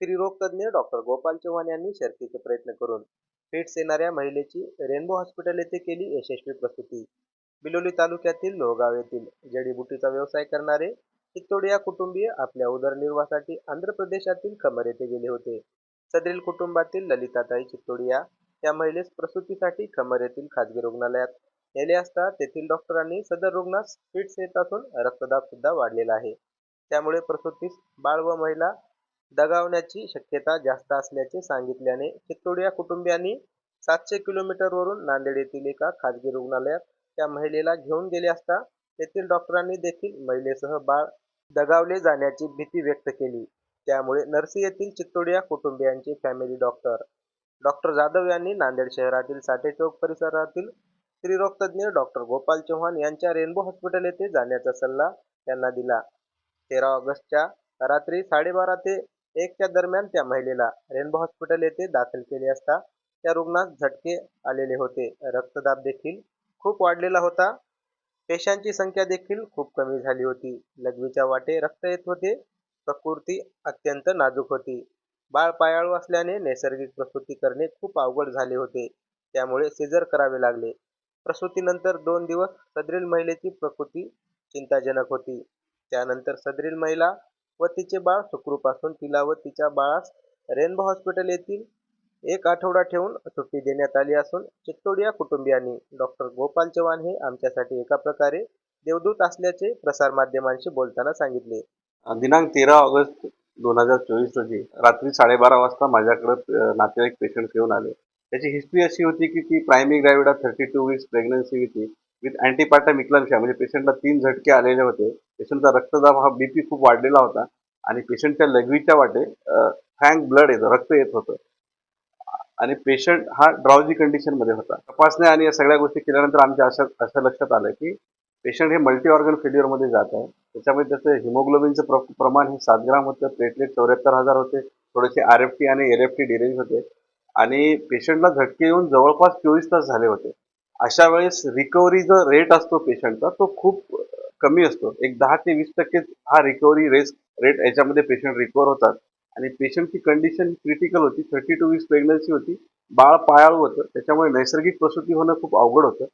स्त्रीरोग तज्ज्ञ डॉक्टर गोपाल चव्हाण यांनी शर्थीचे प्रयत्न करून फिट्स येणाऱ्या महिलेची रेनबो हॉस्पिटल येथे केली यशस्वी प्रसूती बिलोली तालुक्यातील लोहगाव येथील जडीबुटीचा व्यवसाय करणारे चित्तोड या कुटुंबीय आपल्या उदरनिर्वाहासाठी आंध्र प्रदेशातील खमर येथे गेले होते. सदरील कुटुंबातील ललिताताई चित्तोडिया या महिलेस प्रसूतीसाठी खमर येथील खाजगी रुग्णालयात नेले असता तेथील डॉक्टरांनी सदर रुग्णास फिट्स येत असून रक्तदाब सुद्धा वाढलेला आहे. त्यामुळे प्रसूतीस बाळ व महिला दगावण्याची शक्यता जास्त असल्याचे सांगितल्याने चित्तोडिया कुटुंबियांनी सातशे किलोमीटरवरून नांदेड येथील एका खाजगी रुग्णालयात त्या महिलेला घेऊन गेले असता तेथील डॉक्टरांनी देखील महिलेसह बाळ दगावले जाण्याची भीती व्यक्त केली. त्यामुळे नरसी येथील चित्तोडिया कुटुंबियांचे फॅमिली डॉक्टर डॉक्टर जाधव यांनी नांदेड शहरातील साठे चौक परिसरातील स्त्रीरोगतज्ञ डॉक्टर गोपाल चव्हाण यांच्या रेनबो हॉस्पिटल येथे जाण्याचा सल्ला त्यांना दिला. तेरा ऑगस्टच्या रात्री साडेबारा ते एकच्या दरम्यान त्या महिलेला रेनबो हॉस्पिटल येथे दाखल केले असता त्या रुग्णास झटके आलेले होते. रक्तदाब देखील खूप वाढलेला होता. पेशांची संख्या देखील खूप कमी झाली होती. लघवीच्या वाटे रक्त येत होते. प्रकृती अत्यंत नाजूक होती. बाळ पायाळू असल्याने नैसर्गिक प्रसूती करणे खूप अवघड झाले होते. त्यामुळे सिजर करावे लागले. प्रसूतीनंतर दोन दिवस सदरील महिलेची प्रकृती चिंताजनक होती. त्यानंतर सदरील महिला व तिचे बाळ सुखरूप असून तिला व तिच्या बाळास रेनबो हॉस्पिटल येथील एक आठवडा ठेवून सुट्टी देण्यात आली असून चित्तोडिया कुटुंबियांनी डॉक्टर गोपाल चव्हाण हे आमच्यासाठी एका प्रकारे देवदूत असल्याचे प्रसारमाध्यमांशी बोलताना सांगितले. दिनांक तेरा ऑगस्ट दोन हजार चोवीस रोजी रात्री साडेबारा वाजता माझ्याकडे नातेवाईक पेशंट घेऊन आले. त्याची हिस्ट्री अशी होती की ती primary gravida thirty two weeks pregnancy होती विथ अँटीपार्टम मिक्लमशा म्हणजे पेशंटला तीन झटके आलेले होते. पेशंटचा रक्तदाब हा बीपी खूप वाढलेला होता आणि पेशंटच्या लघवीच्या वाटे फ्रँक ब्लड येतं रक्त येत होतं. आणि पेशंट हा ड्राउजी कंडिशनमध्ये होता. तपासण्या आणि या सगळ्या गोष्टी केल्यानंतर आमच्या असं असं लक्षात आलं की पेशंट हे मल्टी ऑर्गन फेल्युअरमध्ये जात आहे. त्याच्यामुळे त्याचं हिमोग्लोबिनचं प्र प्रमाण हे सात ग्राम होतं प्लेटलेट चौऱ्याहत्तर हजार होते थोडेसे आर एफ टी आणि एल एफ टी डिरेंज होते. आणि पेशंटला झटके येऊन जवळपास चोवीस तास झाले होते. अशा वेळेस रिकव्हरी जो रेट असतो पेशंटचा तो खूप कमी असतो. एक दहा ते वीस टक्केच हा रिकव्हरी रेस रेट याच्यामध्ये पेशंट रिकवर होतात. आणि पेशंटची कंडिशन क्रिटिकल होती. थर्टी टू वीक्स प्रेग्नन्सी होती. बाळ पायाळू होतं. त्याच्यामुळे नैसर्गिक प्रसूती होणं खूप अवघड होतं.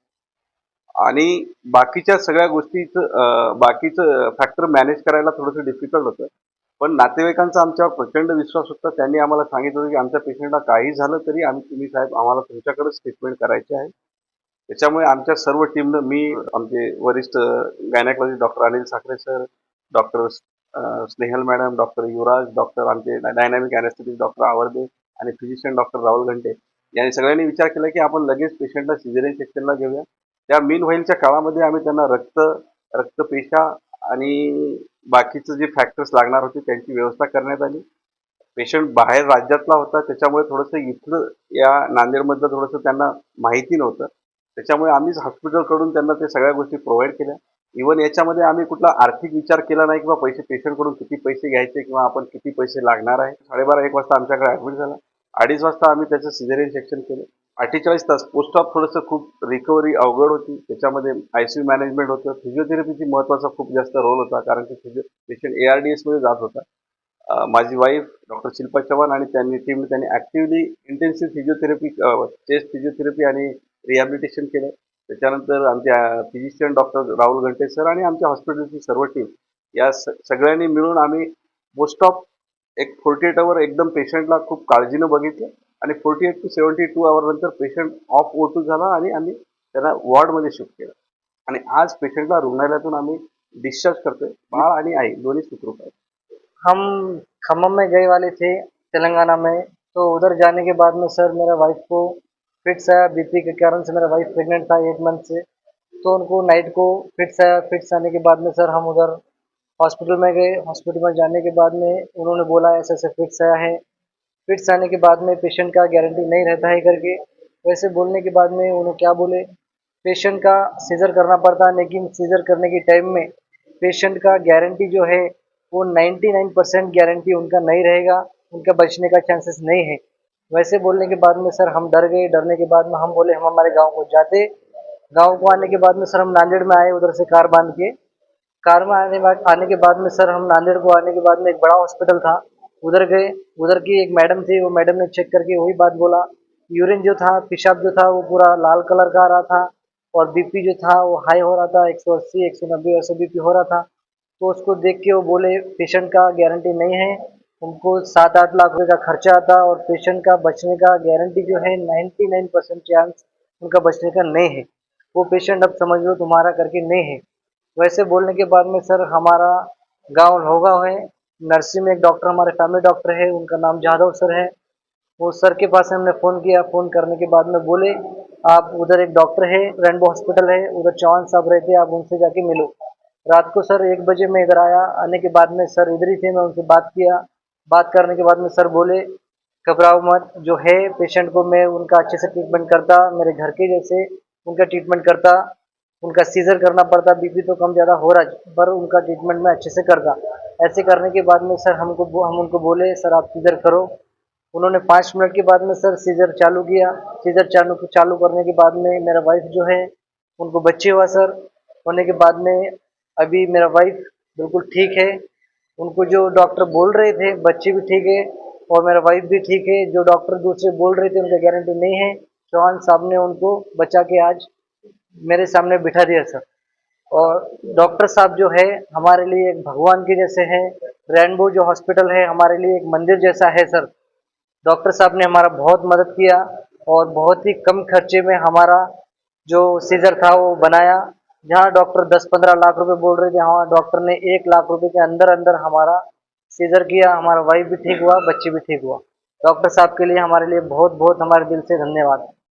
आणि बाकीच्या सगळ्या गोष्टीचं बाकीचं फॅक्टर मॅनेज करायला थोडंसं डिफिकल्ट होतं. पण नातेवाईकांचा आमच्यावर प्रचंड विश्वास होता. त्यांनी आम्हाला सांगितलं होतं की आमच्या पेशंटला काही झालं तरी आम्ही तुम्ही साहेब आम्हाला तुमच्याकडेच ट्रीटमेंट करायची आहे. त्याच्यामुळे आमच्या सर्व टीमनं मी आमचे वरिष्ठ gynaecology doctor Anil Sakhare sir doctor Snehal madam doctor Yuvraj doctor आमचे डायनॅमिक अॅनेस्थेटिक डॉक्टर आवडे आणि फिजिशियन डॉक्टर राहुल घंटे यांनी सगळ्यांनी विचार केला की आपण लगेच पेशंटला सिझेरियन सेक्शनला घेऊया. त्या मीन व्हाईलच्या काळामध्ये आम्ही त्यांना रक्त रक्तपेशा आणि बाकीचं जे फॅक्टर्स लागणार होते त्यांची व्यवस्था करण्यात आली. पेशंट बाहेर राज्यातला होता त्याच्यामुळे थोडंसं इथलं या नांदेडमधलं थोडंसं त्यांना माहिती नव्हतं. त्याच्यामुळे आम्हीच हॉस्पिटलकडून त्यांना ते सगळ्या गोष्टी प्रोव्हाइड केल्या. इवन याच्यामध्ये आम्ही कुठला आर्थिक विचार केला नाही किंवा पैसे पेशंटकडून किती पैसे घ्यायचे किंवा आपण किती पैसे लागणार आहे. साडेबारा एक वाजता आमच्याकडे ॲडमिट झाला. अडीच वाजता आम्ही त्याचं सिझेरियन सेक्शन केलं. अठ्ठेचाळीस तास पोस्ट ऑफ थोडंसं खूप रिकव्हरी अवघड होती. त्याच्यामध्ये आय सी यू मॅनेजमेंट होतं. फिजिओथेरपीची महत्त्वाचा खूप जास्त रोल होता कारण की physio patient A R D एसमध्ये जात होता. माझी वाईफ डॉक्टर शिल्पा चव्हाण आणि त्यांनी टीम त्यांनी actively intensive physiotherapy chest physiotherapy आणि रिहॅबिलिटेशन केलं. त्याच्यानंतर आमच्या फिजिशियन डॉक्टर राहुल घंटे सर आणि आमच्या हॉस्पिटलची सर्व टीम या स सगळ्यांनी मिळून आम्ही मोस्ट ऑफ एक फोर्टी एट आवर एकदम पेशंटला खूप काळजीनं बघितलं आणि forty eight to seventy two hour नंतर पेशंट ऑफ ओ टू झाला आणि आम्ही त्यांना वॉर्डमध्ये शिफ्ट केलं. आणि आज पेशंटला रुग्णालयातून आम्ही डिस्चार्ज करतोय. बाळ आणि आई दोन्ही सुखरूप आहेत. हम खम्मम में गए वाले थे तेलंगाना में. तो उधर जाने के बाद में सर मेरा वाइफ को फिट्स आया बीपी के कारण से मेरा वाइफ प्रेग्नेंट था एट मंथ से। तो उनको नाइट को फिट्स आया फिट्स आने के बाद में सर हम उधर हॉस्पिटल में गए। हॉस्पिटल में जाने के बाद में उन्होंने बोला, ऐसे ऐसे फिट्स आया है। फिट्स आने के बाद में पेशेंट का गारंटी नहीं रहता है करके वैसे बोलने के बाद में उन्होंने क्या बोले पेशेंट का सीजर करना पड़ता है, लेकिन सीजर करने के टाइम में पेशेंट का गारंटी जो है, वो 99 परसेंट गारंटी उनका नहीं रहेगा। उनका बचने का चांसेस नहीं है। वैसे बोलने के बाद में सर हम डर गए, डरने के बाद में हम बोले, हम हमारे गाँव को जाते। गाँव को आने के बाद में सर हम नांदेड़ में आए, उधर से कार बाँध के। कार में आने बाद, आने के बाद में सर हम नांदेड़ को आने के बाद में एक बड़ा हॉस्पिटल था, उधर गए। उधर की एक मैडम थी, वो मैडम ने चेक करके वही बात बोला। यूरिन जो था, पेशाब जो था, वो पूरा लाल कलर का आ रहा था और बीपी जो था, वो हाई हो रहा था, एक सौ अस्सी, एक सौ नब्बे बीपी हो रहा था। तो उसको देख के वो बोले पेशेंट का गारंटी नहीं है। उनको सात आठ लाख रुपए का खर्चा आता और पेशेंट का बचने का गारंटी जो है नाइन्टी नाइन परसेंट चांस उनका बचने का नहीं है। वो पेशेंट अब समझ लो तुम्हारा करके नहीं है। वैसे बोलने के बाद में सर हमारा गाँव लोगांव है नर्सिंग में एक डॉक्टर हमारे फैमिली डॉक्टर है, उनका नाम जाधव सर है। वो सर के पास हमने फ़ोन किया फ़ोन करने के बाद में बोले, आप उधर एक डॉक्टर है रेनबो हॉस्पिटल है, उधर चौहान साहब रहते आप उनसे जाके मिलो। रात को सर एक बजे मैं इधर आया, आने के बाद में सर इधर ही थे, मैं उनसे बात किया। बात करने के बाद में सर बोले, घबराओ मत, जो है पेशेंट को मैं उनका अच्छे से ट्रीटमेंट करता, मेरे घर के जैसे उनका ट्रीटमेंट करता, उनका सीजर करना पड़ता बीपी तो कम ज़्यादा हो रहा पर उनका ट्रीटमेंट मैं अच्छे से करता। ऐसे करने के बाद में सर हमको हम उनको बोले, सर आप सीजर करो। उन्होंने पाँच मिनट के बाद में सर सीजर चालू किया। सीजर चालू चालू करने के बाद में मेरा वाइफ जो है, उनको बच्चे हुआ सर। होने के बाद में अभी मेरा वाइफ बिल्कुल ठीक है। उनको जो डॉक्टर बोल रहे थे, बच्चे भी ठीक है और मेरा वाइफ भी ठीक है, जो डॉक्टर दूसरे बोल रहे थे, उनका गारंटी नहीं है। चौहान साहब ने उनको बचा के आज मेरे सामने बिठा दिया सर और डॉक्टर साहब जो है, हमारे लिए एक भगवान के जैसे हैं। रेनबो जो हॉस्पिटल है, हमारे लिए एक मंदिर जैसा है सर डॉक्टर साहब ने हमारा बहुत मदद किया और बहुत ही कम खर्चे में हमारा जो सीजर था, वो बनाया। जहाँ डॉक्टर 10-15 लाख रुपए बोल रहे थे हाँ डॉक्टर ने एक लाख रुपए के अंदर अंदर हमारा सीजर किया, हमारा वाइफ भी ठीक हुआ, बच्चे भी ठीक हुआ। डॉक्टर साहब के लिए, हमारे लिए बहुत बहुत हमारे दिल से धन्यवाद।